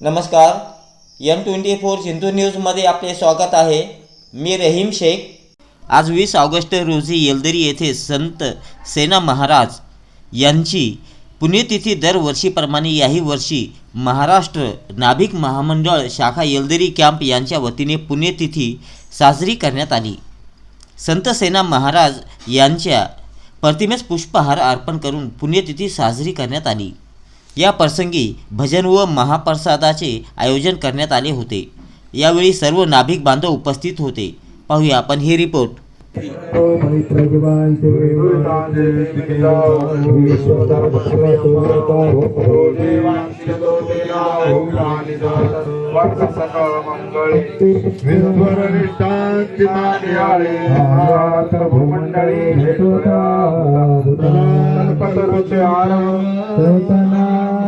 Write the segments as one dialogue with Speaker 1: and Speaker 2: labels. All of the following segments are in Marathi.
Speaker 1: नमस्कार. एम ट्वेंटी फोर सिंधू न्यूजमध्ये आपले स्वागत आहे. मी रहीम शेख. आज वीस ऑगस्ट रोजी येलदरी येथे संत सेना महाराज यांची पुण्यतिथी दरवर्षीप्रमाणे याही वर्षी महाराष्ट्र नाभिक महामंडळ शाखा येलदरी कॅम्प यांच्या वतीने पुण्यतिथी साजरी करण्यात आली. संत सेना महाराज यांच्या प्रतिमेस पुष्पहार अर्पण करून पुण्यतिथी साजरी करण्यात आली. या प्रसंगी भजन व महाप्रसादाचे आयोजन करण्यात आले होते. यावेळी सर्व नाभिक बांधव उपस्थित होते. पाहूया आपण ही रिपोर्ट.
Speaker 2: भूमंडळी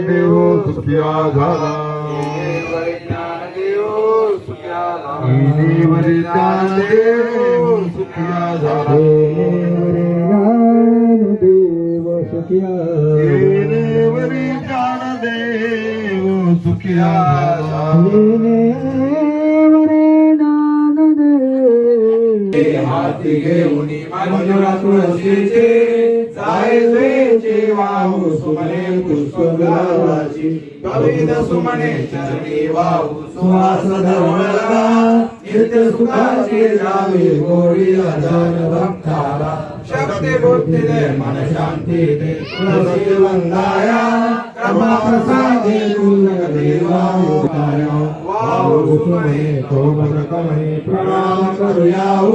Speaker 3: देव सुख्या सुखिया झाला. इनीवरी ज्ञानदेव सुखिया झाला
Speaker 2: देव सुखिया
Speaker 3: इनीवरी ज्ञानदेव सुखिया झाला हाती घेऊन मंजुळा तुळशीचे. సాయిశ్రీ జీవాహు సుమనే పుష్పగులాచి కవిత ప్రణామ కరుయాహు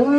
Speaker 3: ওই